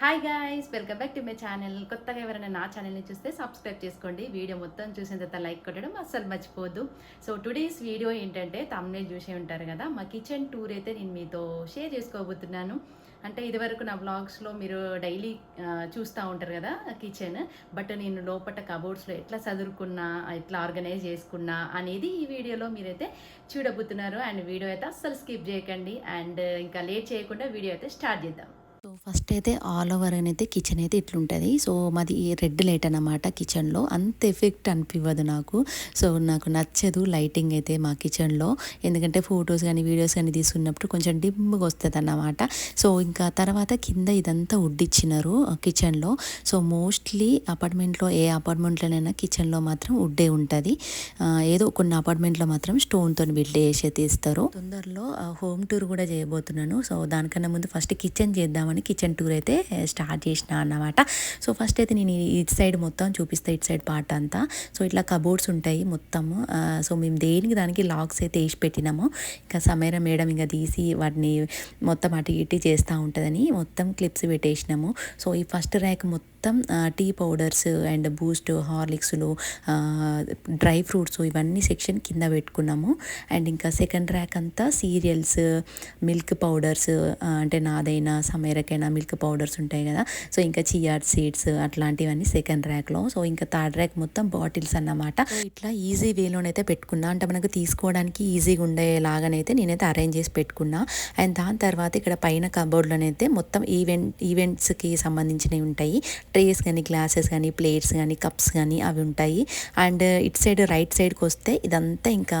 Hi guys welcome back to my channel కొత్తగా ఎవరైనా నా ఛానల్ని చూస్తే సబ్స్క్రైబ్ చేసుకోండి. వీడియో మొత్తం చూసిన తర్వాత లైక్ కొట్టడం అస్సలు మర్చిపోద్దు సో టుడేస్ వీడియో ఏంటంటే తమ్నే చూసే ఉంటారు కదా మా కిచెన్ టూర్ అయితే నేను మీతో షేర్ చేసుకోబోతున్నాను. అంటే ఇదివరకు నా వ్లాగ్స్లో మీరు డైలీ చూస్తూ ఉంటారు కదా కిచెన్ బట్ నేను లోపల కబోర్డ్స్లో ఎట్లా చదువుకున్నా ఎట్లా ఆర్గనైజ్ చేసుకున్నా అనేది ఈ వీడియోలో మీరైతే చూడబోతున్నారు. అండ్ వీడియో అయితే అస్సలు స్కిప్ చేయకండి. అండ్ ఇంకా లేట్ చేయకుండా వీడియో అయితే స్టార్ట్ చేద్దాం. సో ఫస్ట్ అయితే ఆల్ ఓవర్ అయితే కిచెన్ అయితే ఇట్లుంటుంది. సో మాది రెడ్ లైట్ అన్నమాట కిచెన్లో అంత ఎఫెక్ట్ అనిపివ్వదు నాకు. సో నాకు నచ్చదు లైటింగ్ అయితే మా కిచెన్లో ఎందుకంటే ఫొటోస్ కానీ వీడియోస్ కానీ తీసుకున్నప్పుడు కొంచెం డిమ్గా వస్తుంది అన్నమాట సో ఇంకా తర్వాత కింద ఇదంతా ఉడ్డిచ్చినారు కిచెన్లో సో మోస్ట్లీ అపార్ట్మెంట్లో ఏ అపార్ట్మెంట్లోనైనా కిచెన్లో మాత్రం ఉడ్డే ఉంటుంది. ఏదో కొన్ని అపార్ట్మెంట్లో మాత్రం స్టోన్తో బిల్డ్ చేసే తీస్తారు. తొందరలో హోమ్ టూర్ కూడా చేయబోతున్నాను. సో దానికన్నా ముందు ఫస్ట్ కిచెన్ చేద్దామని కిచెన్ టూర్ అయితే స్టార్ట్ చేసిన అన్నమాట. సో ఫస్ట్ అయితే నేను ఇటు సైడ్ మొత్తం చూపిస్తా ఇటు సైడ్ పార్ట్ అంతా. సో ఇట్లా కబోర్డ్స్ ఉంటాయి మొత్తము సో మేము దేనికి దానికి లాక్స్ అయితే వేసి పెట్టినాము. ఇంకా సమీర మేడం ఇంకా తీసి వాటిని మొత్తం అటు ఇటు చేస్తూ ఉంటుందని మొత్తం క్లిప్స్ పెట్టేసినాము. సో ఈ ఫస్ట్ ర్యాక్ మొత్తం మొత్తం టీ పౌడర్స్ అండ్ బూస్ట్ హార్లిక్స్లు డ్రై ఫ్రూట్స్ ఇవన్నీ సెక్షన్ కింద పెట్టుకున్నాము. అండ్ ఇంకా సెకండ్ ర్యాక్ అంతా సీరియల్స్ మిల్క్ పౌడర్స్ అంటే నాదైనా సమయరకైనా మిల్క్ పౌడర్స్ ఉంటాయి కదా. సో ఇంకా చియార్ సీడ్స్ అట్లాంటివన్నీ సెకండ్ ర్యాక్లో. సో ఇంకా థర్డ్ ర్యాక్ మొత్తం బాటిల్స్ అన్నమాట. ఇట్లా ఈజీ వేలోనైతే పెట్టుకున్నా. అంటే మనకు తీసుకోవడానికి ఈజీగా ఉండేలాగానైతే నేనైతే అరేంజ్ చేసి పెట్టుకున్నా. అండ్ దాని తర్వాత ఇక్కడ పైన కబోర్డ్లోనైతే మొత్తం ఈవెంట్ ఈవెంట్స్కి సంబంధించినవి ఉంటాయి. ట్రేస్ కానీ గ్లాసెస్ కానీ ప్లేట్స్ కానీ కప్స్ కానీ అవి ఉంటాయి. అండ్ ఇటు సైడ్ రైట్ సైడ్కి వస్తే ఇదంతా ఇంకా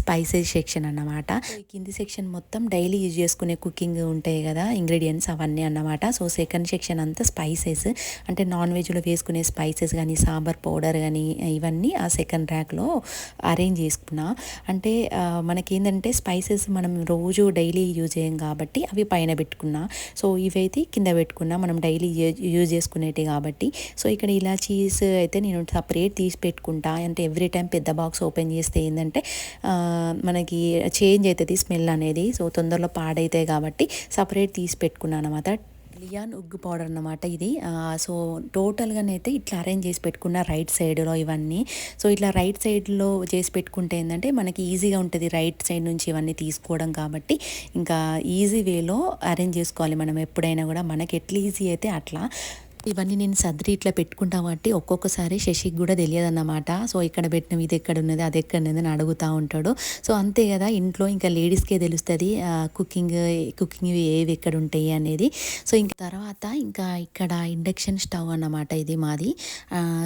స్పైసెస్ సెక్షన్ అన్నమాట. కింది సెక్షన్ మొత్తం డైలీ యూజ్ చేసుకునే కుకింగ్ ఉంటాయి కదా ఇంగ్రీడియంట్స్ అవన్నీ అన్నమాట. సో సెకండ్ సెక్షన్ అంతా స్పైసెస్. అంటే నాన్ వెజ్లో వేసుకునే స్పైసెస్ కానీ సాంబార్ పౌడర్ కానీ ఇవన్నీ ఆ సెకండ్ ర్యాక్లో అరేంజ్ చేసుకున్నా. అంటే మనకేంటంటే స్పైసెస్ మనం రోజు డైలీ యూజ్ చేయం కాబట్టి అవి పైన పెట్టుకున్నా. సో ఇవైతే కింద పెట్టుకున్నా. మనం డైలీ యూజ్ చేసుకునేటివి కాబట్టి. సో ఇక్కడ ఇలా చీజ్ అయితే నేను సపరేట్ తీసి పెట్టుకుంటా. అంటే ఎవ్రీ టైం పెద్ద బాక్స్ ఓపెన్ చేస్తే ఏంటంటే మనకి చేంజ్ అవుతుంది స్మెల్ అనేది. సో తొందరలో పాడైతాయి కాబట్టి సపరేట్ తీసి పెట్టుకున్నాను అనమాట లియాన్ ఉగ్గు పౌడర్ అన్నమాట ఇది. సో టోటల్గానైతే ఇట్లా అరేంజ్ చేసి పెట్టుకున్న రైట్ సైడ్లో ఇవన్నీ. సో ఇట్లా రైట్ సైడ్లో చేసి పెట్టుకుంటే ఏంటంటే మనకి ఈజీగా ఉంటుంది రైట్ సైడ్ నుంచి ఇవన్నీ తీసుకోవడం కాబట్టి. ఇంకా ఈజీ వేలో అరేంజ్ చేసుకోవాలి మనం ఎప్పుడైనా కూడా. మనకి ఎట్లా ఈజీ అయితే అట్లా. ఇవన్నీ నేను సర్దిరి ఇట్లా పెట్టుకుంటా కాబట్టి ఒక్కొక్కసారి శశికి కూడా తెలియదు అన్నమాట సో ఇక్కడ పెట్టిన ఇది ఎక్కడ ఉన్నది అది ఎక్కడ ఉన్నది అని అడుగుతూ ఉంటాడు. సో అంతే కదా ఇంట్లో ఇంకా లేడీస్కే తెలుస్తుంది కుకింగ్ కుకింగ్ ఏవి ఎక్కడ ఉంటాయి అనేది. సో ఇంక తర్వాత ఇంకా ఇక్కడ ఇండక్షన్ స్టవ్ అన్నమాట ఇది మాది.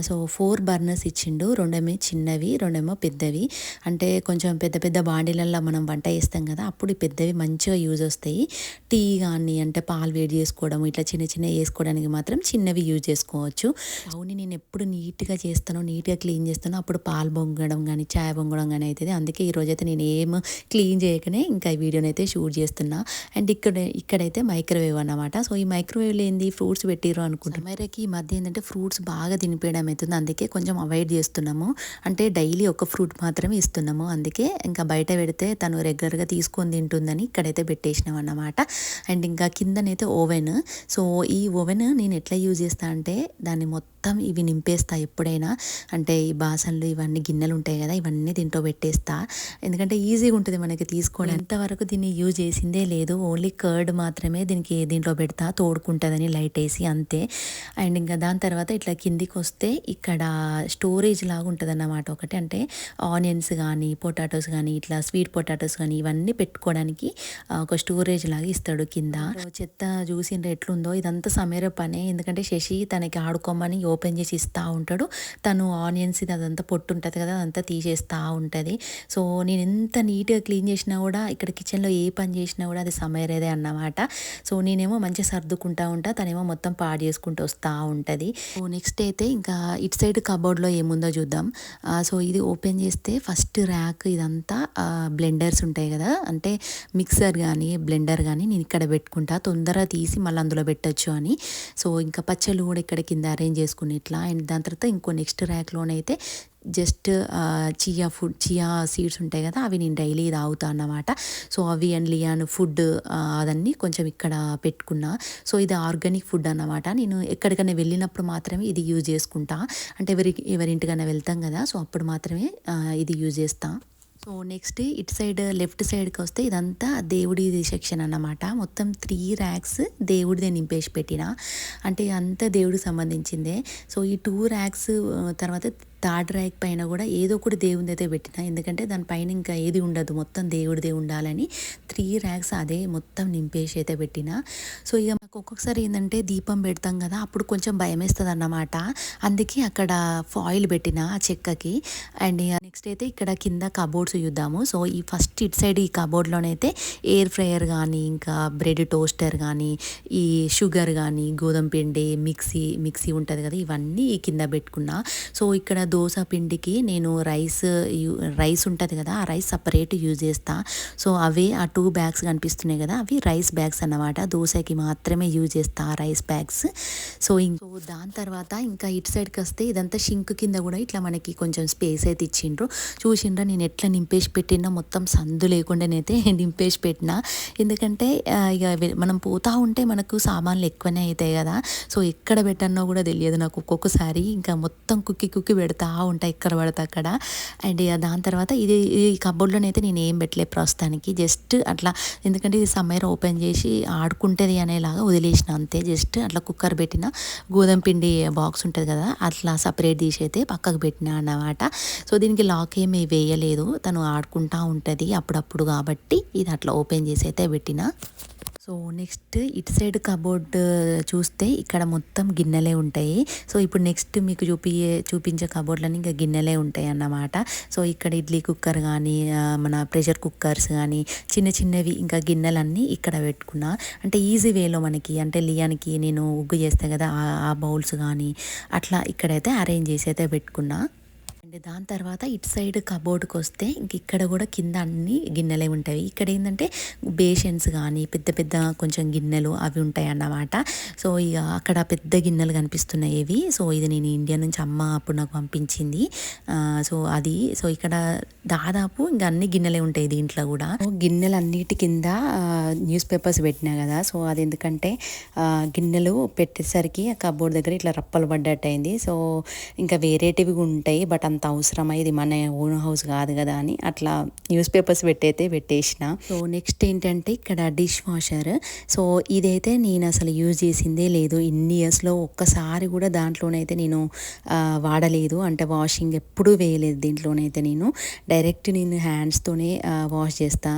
సో ఫోర్ బర్నర్స్ ఇచ్చిండు. రెండేమో చిన్నవి రెండేమో పెద్దవి. అంటే కొంచెం పెద్ద పెద్ద బాండీలలో మనం వంట చేస్తాం కదా అప్పుడు పెద్దవి మంచిగా యూజ్ వస్తాయి. టీ కానీ అంటే పాలు వేడి చేసుకోవడం ఇట్లా చిన్న చిన్న వేసుకోవడానికి మాత్రం చిన్న చిన్నవి యూజ్ చేసుకోవచ్చు. అవును నేను ఎప్పుడు నీట్గా చేస్తానో నీట్గా క్లీన్ చేస్తానో అప్పుడు పాలు పొంగడం కానీ చాయ్ పొంగడం కానీ అవుతుంది అందుకే ఈరోజైతే నేను ఏం క్లీన్ చేయకనే ఇంకా ఈ వీడియోని అయితే షూట్ చేస్తున్నా. అండ్ ఇక్కడ ఇక్కడైతే మైక్రోవేవ్ అన్నమాట. సో ఈ మైక్రోవేవ్లో ఏంది? ఫ్రూట్స్ పెట్టిరు అనుకుంటా మేరకి ఈ మధ్య ఏంటంటే ఫ్రూట్స్ బాగా తినిపేయడం అవుతుంది. అందుకే కొంచెం అవాయిడ్ చేస్తున్నాము. అంటే డైలీ ఒక ఫ్రూట్ మాత్రమే ఇస్తున్నాము. అందుకే ఇంకా బయట పెడితే తను రెగ్యులర్గా తీసుకొని తింటుందని ఇక్కడైతే పెట్టేసినాం అన్నమాట అండ్ ఇంకా కిందనైతే ఓవెన్. సో ఈ ఓవెన్ నేను ఎట్లా యూజ్ చేస్తా అంటే దాన్ని మొత్తం ఇవి నింపేస్తా ఎప్పుడైనా. అంటే ఈ బాసన్లు ఇవన్నీ గిన్నెలు ఉంటాయి కదా ఇవన్నీ దీంట్లో పెట్టేస్తా. ఎందుకంటే ఈజీగా ఉంటుంది మనకి తీసుకోవడం ఎంతవరకు దీన్ని యూజ్ చేసిందే లేదు. ఓన్లీ కర్డ్ మాత్రమే దీనికి దీంట్లో పెడతా తోడుకుంటుందని లైట్ వేసి అంతే. అండ్ ఇంకా దాని తర్వాత ఇట్లా కిందికి వస్తే ఇక్కడ స్టోరేజ్ లాగా ఉంటుంది అన్నమాట ఒకటి. అంటే ఆనియన్స్ కానీ పొటాటోస్ కానీ ఇట్లా స్వీట్ పొటాటోస్ కానీ ఇవన్నీ పెట్టుకోవడానికి ఒక స్టోరేజ్ లాగా ఇస్తాడు కింద. చెత్త చూసిండ్రు ఎట్లుందో ఇదంతా సమేర పనే. ఎందుకంటే శశి తనకి ఆడుకోమని ఓపెన్ చేసి ఇస్తూ ఉంటాడు. తను ఆనియన్స్ ఇది అదంతా పొట్టు ఉంటుంది కదా అదంతా తీసేస్తూ ఉంటుంది. సో నేను ఎంత నీట్గా క్లీన్ చేసినా కూడా ఇక్కడ కిచెన్లో ఏ పని చేసినా కూడా అది సమయరేదే అన్నమాట. సో నేనేమో మంచిగా సర్దుకుంటా ఉంటా తనేమో మొత్తం పాడు చేసుకుంటూ వస్తూ ఉంటుంది. సో నెక్స్ట్ అయితే ఇంకా ఇటు సైడ్ కబోర్డ్లో ఏముందో చూద్దాం. సో ఇది ఓపెన్ చేస్తే ఫస్ట్ ర్యాక్ ఇదంతా బ్లెండర్స్ ఉంటాయి కదా. అంటే మిక్సర్ కానీ బ్లెండర్ కానీ నేను ఇక్కడ పెట్టుకుంటా. తొందరగా తీసి మళ్ళీ అందులో పెట్టచ్చు అని. సో ఇంకా పచ్చళ్ళు కూడా ఇక్కడ కింద అరేంజ్ చేసుకుని ఇట్లా. అండ్ దాని తర్వాత ఇంకో next ర్యాక్లోనైతే just chia food chia seeds ఉంటాయి కదా అవి నేను డైలీ తాగుతా అన్నమాట. సో అవి అండ్ లియాన్ ఫుడ్ అదన్నీ కొంచెం ఇక్కడ పెట్టుకున్నా. సో ఇది ఆర్గానిక్ ఫుడ్ అన్నమాట. నేను ఎక్కడికైనా వెళ్ళినప్పుడు మాత్రమే ఇది యూజ్ చేసుకుంటా. అంటే ఎవరి ఎవరింటికైనా వెళ్తాం కదా సో అప్పుడు మాత్రమే ఇది యూజ్ చేస్తాను సో నెక్స్ట్ ఇటు సైడ్ లెఫ్ట్ సైడ్కి వస్తే ఇదంతా దేవుడిది సెక్షన్ అన్నమాట. మొత్తం త్రీ ర్యాక్స్ దేవుడిదే నింపేసి పెట్టిన. అంటే అంతా దేవుడికి సంబంధించిందే. సో ఈ టూ ర్యాక్స్ తర్వాత థర్డ్ ర్యాక్ పైన కూడా ఏదో ఒకటి దేవుడిది అయితే పెట్టిన. ఎందుకంటే దానిపైన ఇంకా ఏది ఉండదు. మొత్తం దేవుడిదే ఉండాలని త్రీ ర్యాక్స్ అదే మొత్తం నింపేసి అయితే పెట్టిన. సో ఇక మాకు ఒక్కొక్కసారి ఏంటంటే దీపం పెడతాం కదా అప్పుడు కొంచెం భయం వేస్తుంది అన్నమాట. అందుకే అక్కడ ఫాయిల్ పెట్టిన ఆ చెక్కకి. అండ్ నెక్స్ట్ అయితే ఇక్కడ కింద కబోర్డ్స్ చూద్దాము. సో ఈ ఫస్ట్ ఇటు సైడ్ ఈ కబోర్డ్లోనైతే ఎయిర్ ఫ్రయర్ కానీ ఇంకా బ్రెడ్ టోస్టర్ కానీ ఈ షుగర్ కానీ గోధుమ పిండి మిక్సీ మిక్సీ ఉంటుంది కదా ఇవన్నీ ఈ కింద పెట్టుకున్నా. సో ఇక్కడ దోశ పిండికి నేను రైస్ రైస్ ఉంటుంది కదా ఆ రైస్ సపరేట్ యూజ్ చేస్తా. సో అవే ఆ టూ బ్యాగ్స్ కనిపిస్తున్నాయి కదా అవి రైస్ బ్యాగ్స్ అన్నమాట. దోశకి మాత్రమే యూజ్ చేస్తా ఆ రైస్ బ్యాగ్స్. సో ఇంకో దాని తర్వాత ఇంకా ఇటు సైడ్కి వస్తే ఇదంతా షింక్ కింద కూడా ఇట్లా మనకి కొంచెం స్పేస్ అయితే ఇచ్చిండ్రు. చూసిండ్రా నేను ఎట్లా నింపేసి పెట్టినా మొత్తం సందు లేకుండానైతే నింపేసి పెట్టిన. ఎందుకంటే ఇక మనం పోతా ఉంటే మనకు సామాన్లు ఎక్కువనే అవుతాయి కదా. సో ఎక్కడ పెట్టానో కూడా తెలియదు నాకు ఒక్కొక్కసారి. ఇంకా మొత్తం కుక్కి కుక్కి పెడతా ఉంటా ఎక్కడ పడితే అక్కడ. అండ్ ఇక దాని తర్వాత ఇది ఈ కబోర్డ్లోనైతే నేను ఏం పెట్టలేదు ప్రస్తుతానికి. జస్ట్ అట్లా ఎందుకంటే ఇది సమ్మర్ ఓపెన్ చేసి ఆడుకుంటుంది అనేలాగా వదిలేసిన అంతే. జస్ట్ అట్లా కుక్కర్ పెట్టిన గోధుమ పిండి బాక్స్ ఉంటుంది కదా అట్లా సపరేట్ తీసి అయితే పక్కకు పెట్టిన అన్నమాట. సో దీనికి లాక్ ఏమీ వేయలేదు. తను ఆడుకుంటా ఉంటుంది అప్పుడప్పుడు కాబట్టి ఇది అట్లా ఓపెన్ చేసి అయితే పెట్టిన. సో నెక్స్ట్ ఇటు సైడ్ కబోర్డ్ చూస్తే ఇక్కడ మొత్తం గిన్నెలే ఉంటాయి. సో ఇప్పుడు నెక్స్ట్ మీకు చూపి చూపించే కబోర్డ్లని ఇంకా గిన్నెలే ఉంటాయి అన్నమాట. సో ఇక్కడ ఇడ్లీ కుక్కర్ కానీ మన ప్రెషర్ కుక్కర్స్ కానీ చిన్న చిన్నవి ఇంకా గిన్నెలన్నీ ఇక్కడ పెట్టుకున్నా. అంటే ఈజీ వేలో మనకి అంటే లియానికి నేను ఉగ్గు చేస్తే కదా ఆ- ఆ బౌల్స్ కానీ అట్లా ఇక్కడైతే అరేంజ్ చేసి అయితే పెట్టుకున్నా. అండ్. దాని తర్వాత ఇటు సైడ్ కబోర్డ్కి వస్తే ఇంక ఇక్కడ కూడా కింద అన్ని గిన్నెలే ఉంటాయి. ఇక్కడ ఏంటంటే బేషన్స్ కానీ పెద్ద పెద్ద కొంచెం గిన్నెలు అవి ఉంటాయి అన్నమాట. సో ఇక అక్కడ పెద్ద గిన్నెలు కనిపిస్తున్నాయి ఇవి సో ఇది నేను ఇండియా నుంచి అమ్మ అప్పుడు నాకు పంపించింది. సో అది. సో ఇక్కడ దాదాపు ఇంకా అన్ని గిన్నెలే ఉంటాయి దీంట్లో కూడా. సో గిన్నెలు అన్నిటి కింద న్యూస్ పేపర్స్ పెట్టినా కదా. సో అది ఎందుకంటే గిన్నెలు పెట్టేసరికి ఆ కబోర్డ్ దగ్గర ఇట్లా రప్పలు పడ్డట్టు అయింది సో ఇంకా వేరేటివి ఉంటాయి. బట్ అంత అవసరమా? ఇది మన ఓన్ హౌస్ కాదు కదా అని అట్లా న్యూస్ పేపర్స్ పెట్టయితే పెట్టేసిన. సో నెక్స్ట్ ఏంటంటే ఇక్కడ డిష్ వాషర్ సో ఇదైతే నేను అసలు యూజ్ చేసిందే లేదు. ఇన్ని ఇయర్స్లో ఒక్కసారి కూడా దాంట్లోనైతే నేను వాడలేదు. అంటే వాషింగ్ ఎప్పుడూ వేయలేదు దీంట్లోనైతే నేను. డైరెక్ట్ నేను హ్యాండ్స్తోనే వాష్ చేస్తా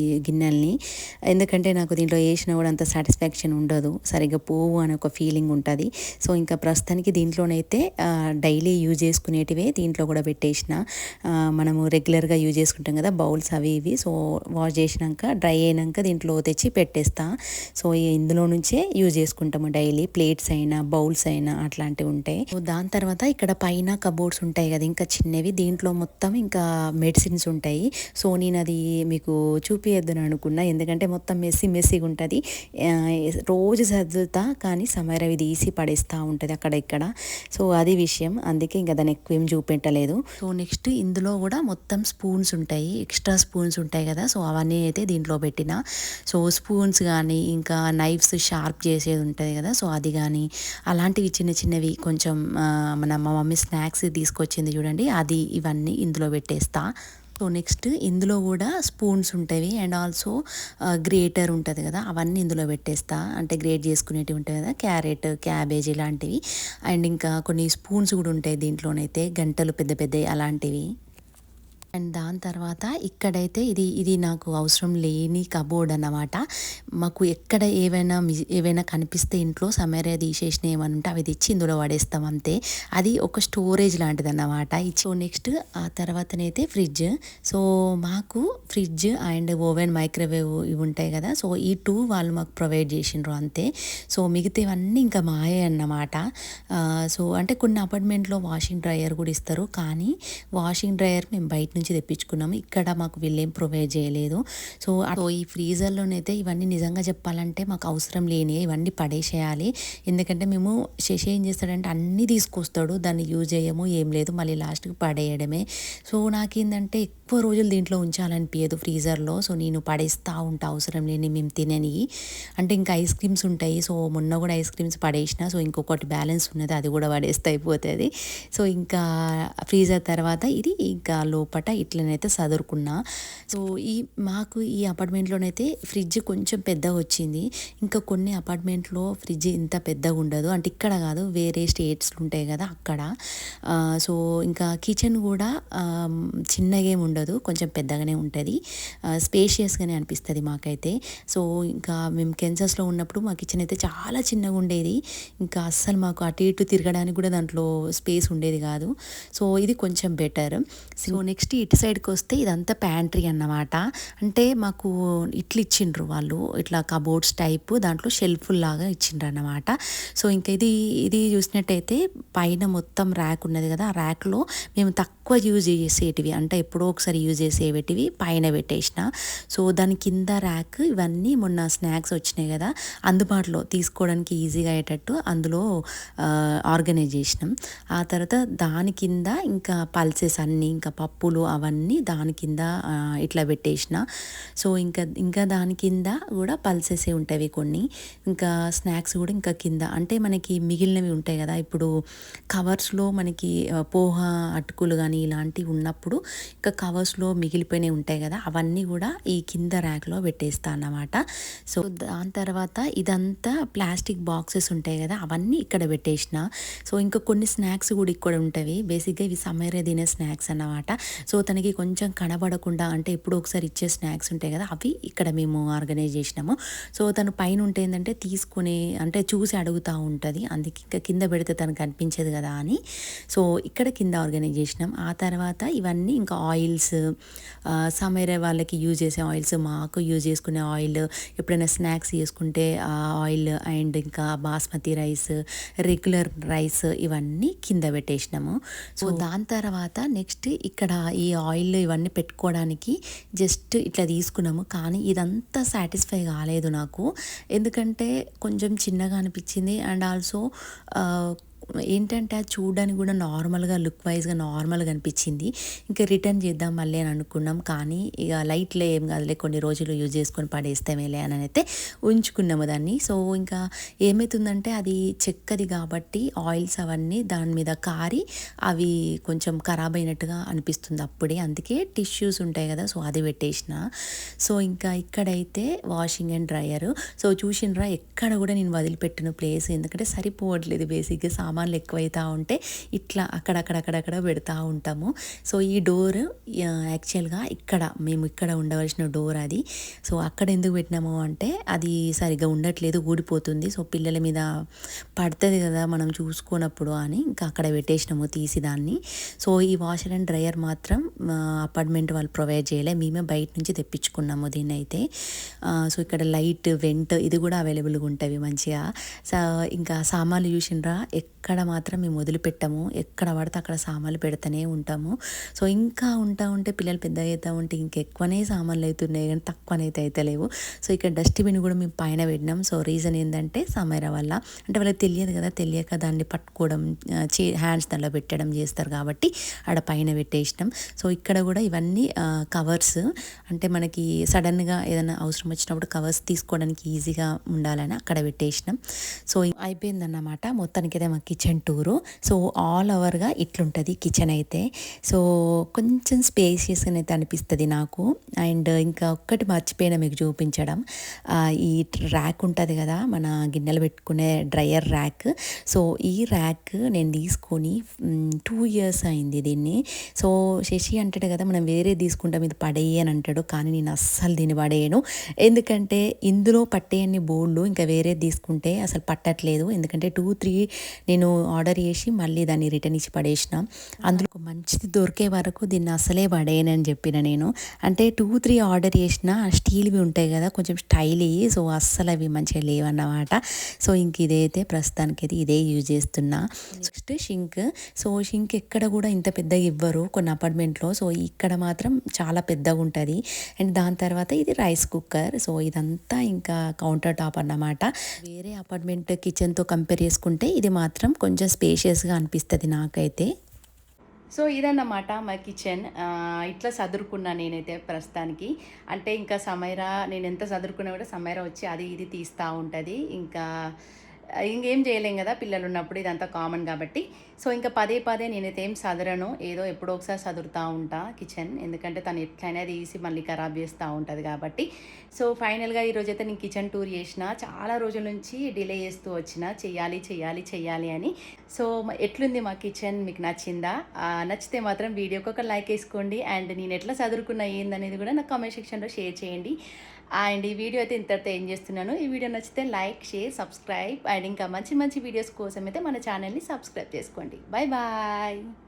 ఈ గిన్నెల్ని. ఎందుకంటే నాకు దీంట్లో వేసినా కూడా అంత సాటిస్ఫాక్షన్ ఉండదు. సరిగ్గా పోవు అనే ఒక ఫీలింగ్ ఉంటుంది. సో ఇంకా ప్రస్తుతానికి దీంట్లోనైతే డైలీ యూజ్ చేసుకునేటివే దీంట్లో కూడా పెట్టేసిన. మనము రెగ్యులర్గా యూజ్ చేసుకుంటాం కదా బౌల్స్ అవి ఇవి. సో వాష్ చేసినాక డ్రై అయినాక దీంట్లో తెచ్చి పెట్టేస్తా. సో ఇందులో నుంచే యూజ్ చేసుకుంటాము డైలీ. ప్లేట్స్ అయినా బౌల్స్ అయినా అట్లాంటివి ఉంటాయి. సో దాని తర్వాత ఇక్కడ పైన కబోర్డ్స్ ఉంటాయి కదా ఇంకా చిన్నవి. దీంట్లో మొత్తం ఇంకా మెడిసిన్స్ ఉంటాయి. సో నేను అది మీకు చూపించద్దని అనుకున్నా. ఎందుకంటే మొత్తం మెస్సీ మెస్సీగా ఉంటుంది. రోజు చదువుతా కానీ సమయం అవి తీసి పడేస్తూ ఉంటుంది అక్కడ ఇక్కడ సో అది విషయం. అందుకే ఇంకా దాన్ని ఎక్కువ ఏం పెట్టలేదు. సో నెక్స్ట్ ఇందులో కూడా మొత్తం స్పూన్స్ ఉంటాయి. ఎక్స్ట్రా స్పూన్స్ ఉంటాయి కదా. సో అవన్నీ అయితే దీంట్లో పెట్టిన. సో స్పూన్స్ కానీ ఇంకా నైఫ్స్ షార్ప్ చేసేది ఉంటుంది కదా. సో అది కానీ అలాంటివి చిన్న చిన్నవి కొంచెం మన మా మమ్మీ స్నాక్స్ తీసుకొచ్చింది చూడండి. అది ఇవన్నీ ఇందులో పెట్టేస్తా. సో నెక్స్ట్ ఇందులో కూడా స్పూన్స్ ఉంటాయి. అండ్ ఆల్సో గ్రేటర్ ఉంటుంది కదా అవన్నీ ఇందులో పెట్టేస్తా. అంటే గ్రేట్ చేసుకునేటివి ఉంటాయి కదా క్యారెట్ క్యాబేజ్ ఇలాంటివి. అండ్ ఇంకా కొన్ని స్పూన్స్ కూడా ఉంటాయి దీంట్లోనైతే గంటలు పెద్ద పెద్ద అలాంటివి. అండ్ దాని తర్వాత ఇక్కడైతే ఇది ఇది నాకు అవసరం లేని కబోర్డ్ అన్నమాట. మాకు ఎక్కడ ఏవైనా ఏవైనా కనిపిస్తే ఇంట్లో సమేర తీసేసిన ఏమనుంటే అవి తెచ్చి ఇందులో పడేస్తాం అంతే. అది ఒక స్టోరేజ్ లాంటిది అన్నమాట సో నెక్స్ట్ ఆ తర్వాతనైతే ఫ్రిడ్జ్. సో మాకు ఫ్రిడ్జ్ అండ్ ఓవెన్ మైక్రోవేవ్ ఇవి ఉంటాయి కదా సో ఈ టూ వాళ్ళు మాకు ప్రొవైడ్ చేసిండ్రు అంతే. సో మిగతావన్నీ ఇంకా మాయే అన్నమాట. సో అంటే కొన్ని అపార్ట్మెంట్లో వాషింగ్ డ్రయర్ కూడా ఇస్తారు కానీ వాషింగ్ డ్రయర్ మేము బయట నుంచి నుంచి తెప్పించుకున్నాము. ఇక్కడ మాకు వీళ్ళేం ప్రొవైడ్ చేయలేదు. సో సో ఈ ఫ్రీజర్లోనైతే ఇవన్నీ నిజంగా చెప్పాలంటే మాకు అవసరం లేని ఇవన్నీ పడేసేయాలి. ఎందుకంటే మేము శశి ఏం చేస్తాడంటే అన్నీ తీసుకొస్తాడు. దాన్ని యూజ్ చేయము ఏం లేదు. మళ్ళీ లాస్ట్కి పడేయడమే. సో నాకేంటంటే ఎక్కువ రోజులు దీంట్లో ఉంచాలనిపించదు ఫ్రీజర్లో సో నేను పడేస్తూ ఉంటా అవసరం లేని మేము తినని. అంటే ఇంకా ఐస్ క్రీమ్స్ ఉంటాయి. సో మొన్న కూడా ఐస్ క్రీమ్స్ పడేసిన. సో ఇంకొకటి బ్యాలెన్స్ ఉన్నది అది కూడా పడేస్తే అయిపోతుంది. సో ఇంకా ఫ్రీజర్ తర్వాత ఇది ఇంకా లోపల అనమాట. ఇట్లనైతే చదువుకున్నా సో ఈ మాకు ఈ అపార్ట్మెంట్లోనైతే ఫ్రిడ్జ్ కొంచెం పెద్దగా వచ్చింది. ఇంకా కొన్ని అపార్ట్మెంట్లో ఫ్రిడ్జ్ ఇంత పెద్దగా ఉండదు. అంటే ఇక్కడ కాదు వేరే స్టేట్స్ ఉంటాయి కదా అక్కడ. సో ఇంకా కిచెన్ కూడా చిన్నగా ఏమి ఉండదు. కొంచెం పెద్దగానే ఉంటుంది. స్పేషియస్గానే అనిపిస్తుంది మాకైతే. సో ఇంకా మేము కెన్సస్లో ఉన్నప్పుడు మా కిచెన్ అయితే చాలా చిన్నగా ఉండేది. ఇంకా అస్సలు మాకు అటు ఇటు తిరగడానికి కూడా దాంట్లో స్పేస్ ఉండేది కాదు. సో ఇది కొంచెం బెటర్. సో నెక్స్ట్ ఇటు సైడ్కి వస్తే ఇదంతా ప్యాంట్రీ అన్నమాట. అంటే మాకు ఇట్లు ఇచ్చిండ్రు వాళ్ళు. ఇట్లా కబోర్డ్స్ టైప్ దాంట్లో షెల్ఫుల్ లాగా ఇచ్చిండ్రు అన్నమాట సో ఇంకా ఇది ఇది చూసినట్టయితే పైన మొత్తం ర్యాక్ ఉన్నది కదా ఆ ర్యాక్లో మేము తక్కువ యూజ్ చేసేటివి అంటే ఎప్పుడో ఒకసారి యూజ్ చేసేటివి పైన పెట్టేసిన. సో దాని కింద ర్యాక్ ఇవన్నీ మొన్న స్నాక్స్ వచ్చినాయి కదా అందుబాటులో తీసుకోవడానికి ఈజీగా అయ్యేటట్టు అందులో ఆర్గనైజ్ చేసినాం. ఆ తర్వాత దాని కింద ఇంకా పల్సెస్ అన్నీ ఇంకా పప్పులు అవన్నీ దాని కింద ఇట్లా పెట్టేసిన. సో ఇంకా ఇంకా దాని కింద కూడా పల్సెసే ఉంటాయి కొన్ని. ఇంకా స్నాక్స్ కూడా ఇంకా కింద. అంటే మనకి మిగిలినవి ఉంటాయి కదా. ఇప్పుడు కవర్స్లో మనకి పోహ అటుకులు కానీ ఇలాంటివి ఉన్నప్పుడు ఇంకా కవర్స్లో మిగిలిపోయినవి ఉంటాయి కదా. అవన్నీ కూడా ఈ కింద ర్యాక్లో పెట్టేస్తా అన్నమాట. సో దాని తర్వాత ఇదంతా ప్లాస్టిక్ బాక్సెస్ ఉంటాయి కదా. అవన్నీ ఇక్కడ పెట్టేసిన. సో ఇంకా కొన్ని స్నాక్స్ కూడా ఇక్కడ ఉంటాయి బేసిక్గా ఇవి సమ్మర్ తినే స్నాక్స్ అన్నమాట. సో తనకి కొంచెం కనబడకుండా అంటే ఎప్పుడు ఒకసారి ఇచ్చే స్నాక్స్ ఉంటాయి కదా అవి ఇక్కడ మేము ఆర్గనైజ్ చేసినాము. సో తను పైన ఉంటే ఏంటంటే తీసుకుని అంటే చూసి అడుగుతూ ఉంటుంది. అందుకే ఇంకా కింద పెడితే తనకు కనిపించదు కదా అని. సో ఇక్కడ కింద ఆర్గనైజ్ చేసినాం. ఆ తర్వాత ఇవన్నీ ఇంకా ఆయిల్స్ సమ్మర్ వాళ్ళకి యూజ్ చేసే ఆయిల్స్ మాకు యూజ్ చేసుకునే ఆయిల్ ఎప్పుడైనా స్నాక్స్ చేసుకుంటే ఆయిల్ అండ్ ఇంకా బాస్మతి రైస్ రెగ్యులర్ రైస్ ఇవన్నీ కింద పెట్టేసినాము. సో దాని తర్వాత నెక్స్ట్ ఇక్కడ ఈ ఆయిల్ ఇవన్నీ పెట్టుకోవడానికి జస్ట్ ఇట్లా తీసుకున్నాము. కానీ ఇదంతా సాటిస్ఫై కాలేదు నాకు. ఎందుకంటే కొంచెం చిన్నగా అనిపించింది. అండ్ ఆల్సో ఏంటంటే అది చూడడానికి కూడా నార్మల్గా లుక్ వైజ్గా నార్మల్గా అనిపించింది. ఇంకా రిటర్న్ చేద్దాం మళ్ళీ అని అనుకున్నాం. కానీ ఇక లైట్లో ఏం కాదులే కొన్ని రోజులు యూజ్ చేసుకొని పడేస్తామేలే అని అయితే ఉంచుకున్నాము దాన్ని. సో ఇంకా ఏమవుతుందంటే అది చెక్కది కాబట్టి ఆయిల్స్ అవన్నీ దాని మీద కారి అవి కొంచెం ఖరాబ్ అయినట్టుగా అనిపిస్తుంది అప్పుడే. అందుకే టిష్యూస్ ఉంటాయి కదా సో అది పెట్టేసిన. సో ఇంకా ఇక్కడైతే వాషింగ్ అండ్ డ్రయర్. సో చూసినరా ఎక్కడ కూడా నేను వదిలిపెట్టిన ప్లేస్. ఎందుకంటే సరిపోవట్లేదు బేసిక్గా సామాన్లు ఎక్కువైతా ఉంటే ఇట్లా అక్కడక్కడక్కడక్కడ పెడతా ఉంటాము. సో ఈ డోర్ యాక్చువల్గా ఇక్కడ మేము ఇక్కడ ఉండవలసిన డోర్ అది. సో అక్కడ ఎందుకు పెట్టినాము అంటే అది సరిగ్గా ఉండట్లేదు ఊడిపోతుంది. సో పిల్లల మీద పడుతుంది కదా మనం చూసుకున్నప్పుడు అని ఇంకా అక్కడ పెట్టేసినాము తీసి దాన్ని. సో ఈ వాషర్ అండ్ డ్రయర్ మాత్రం అపార్ట్మెంట్ వాళ్ళు ప్రొవైడ్ చేయలే. మేమే బయట నుంచి తెప్పించుకున్నాము దీన్ని అయితే సో ఇక్కడ లైట్ వెంట్ ఇది కూడా అవైలబుల్గా ఉంటుంది మంచిగా. సో ఇంకా సామాన్లు చూసిండ్రా ఎక్కడ మాత్రం మేము వదిలిపెట్టము. ఎక్కడ పడితే అక్కడ సామాన్లు పెడుతూనే ఉంటాము. సో ఇంకా ఉంటా ఉంటే పిల్లలు పెద్ద అవుతా ఉంటే ఇంకెక్కువనే సామాన్లు అవుతున్నాయి కానీ తక్కువనైతే అయితే లేవు. సో ఇక్కడ డస్ట్బిన్ కూడా మేము పైన పెట్టినాం. సో రీజన్ ఏంటంటే సమయర వల్ల. అంటే వాళ్ళకి తెలియదు కదా తెలియక దాన్ని పట్టుకోవడం చే హ్యాండ్స్ దానిలో పెట్టడం చేస్తారు కాబట్టి ఆడ పైన పెట్టేసినాం. సో ఇక్కడ కూడా ఇవన్నీ కవర్స్. అంటే మనకి సడన్గా ఏదైనా అవసరం వచ్చినప్పుడు కవర్స్ తీసుకోవడానికి ఈజీగా ఉండాలని అక్కడ పెట్టేసినాం. సో అయిపోయిందన్నమాట. మొత్తానికి అయితే మా కిచెన్ టూరు సో ఆల్ ఓవర్గా ఇట్లుంటుంది కిచెన్ అయితే. సో కొంచెం స్పేషియస్గా అయితే అనిపిస్తుంది నాకు. అండ్ ఇంకా ఒక్కటి మర్చిపోయినా మీకు చూపించడం. ఈ ర్యాక్ ఉంటుంది కదా మన గిన్నెలు పెట్టుకునే డ్రయర్ ర్యాక్ సో ఈ ర్యాక్ నేను తీసుకొని టూ ఇయర్స్ అయింది దీన్ని. సో శశి అంటాడు కదా మనం వేరే తీసుకుంటాం ఇది పడేయి అని అంటాడు. కానీ నేను అస్సలు దీన్ని పడేయను. ఎందుకంటే ఇందులో పట్టేయన్ని బోర్డులు ఇంకా వేరే తీసుకుంటే అసలు పట్టట్లేదు. ఎందుకంటే టూ త్రీ నేను నేను ఆర్డర్ చేసి మళ్ళీ దాన్ని రిటర్న్ ఇచ్చి పడేసిన. అందులో ఒక మంచిది దొరికే వరకు దీన్ని అసలే పడేయనని చెప్పిన నేను. అంటే టూ త్రీ ఆర్డర్ చేసిన స్టీల్వి ఉంటాయి కదా కొంచెం స్టైలీ సో అస్సలు అవి మంచిగా లేవన్నమాట. సో ఇంక ఇదైతే ప్రస్తుతానికి అయితే ఇదే యూజ్ చేస్తున్నా. Next shrink. సో షింక్ ఎక్కడ కూడా ఇంత పెద్దగా ఇవ్వరు కొన్ని అపార్ట్మెంట్లో. సో ఇక్కడ మాత్రం చాలా పెద్దగా ఉంటుంది. అండ్ దాని తర్వాత ఇది రైస్ కుక్కర్. సో ఇదంతా ఇంకా కౌంటర్ టాప్ అన్నమాట. వేరే అపార్ట్మెంట్ కిచెన్తో కంపేర్ చేసుకుంటే ఇది మాత్రం కొంచెం స్పేషియస్గా అనిపిస్తుంది నాకైతే. సో ఇదన్నమాట మా కిచెన్. ఇట్లా చదురుకున్నా నేనైతే ప్రస్తుతానికి. అంటే ఇంకా సమైరా నేను ఎంత చదురుకున్నా కూడా సమైరా వచ్చి అది ఇది తీస్తూ ఉంటుంది. ఇంకా ఇంకేం చేయలేం కదా పిల్లలు ఉన్నప్పుడు ఇదంతా కామన్ కాబట్టి. సో ఇంకా పదే పదే నేనైతే ఏం చదరను ఏదో ఎప్పుడో ఒకసారి సదురుతూ ఉంటా కిచెన్ ఎందుకంటే తను ఎట్లయినా తీసి మళ్ళీ ఖరాబ్ చేస్తూ ఉంటుంది కాబట్టి. సో ఫైనల్గా ఈరోజు అయితే నేను కిచెన్ టూర్ చేసిన. చాలా రోజుల నుంచి డిలే చేస్తూ వచ్చిన. చెయ్యాలి చెయ్యాలి చెయ్యాలి అని. సో ఎట్లుంది మా కిచెన్ మీకు నచ్చిందా? నచ్చితే మాత్రం వీడియోకి ఒక లైక్ వేసుకోండి. అండ్ నేను ఎట్లా చదువుకున్నా ఏందనేది కూడా నాకు కామెంట్ సెక్షన్లో షేర్ చేయండి. అండ్ ఈ వీడియో అయితే ఇంతటితో ఏం చేస్తున్నాను? ఈ వీడియో నచ్చితే లైక్ షేర్ సబ్స్క్రైబ్ అండ్ ఇంకా మంచి మంచి వీడియోస్ కోసం అయితే మన ఛానల్ని సబ్స్క్రైబ్ చేసుకోండి. Bye bye.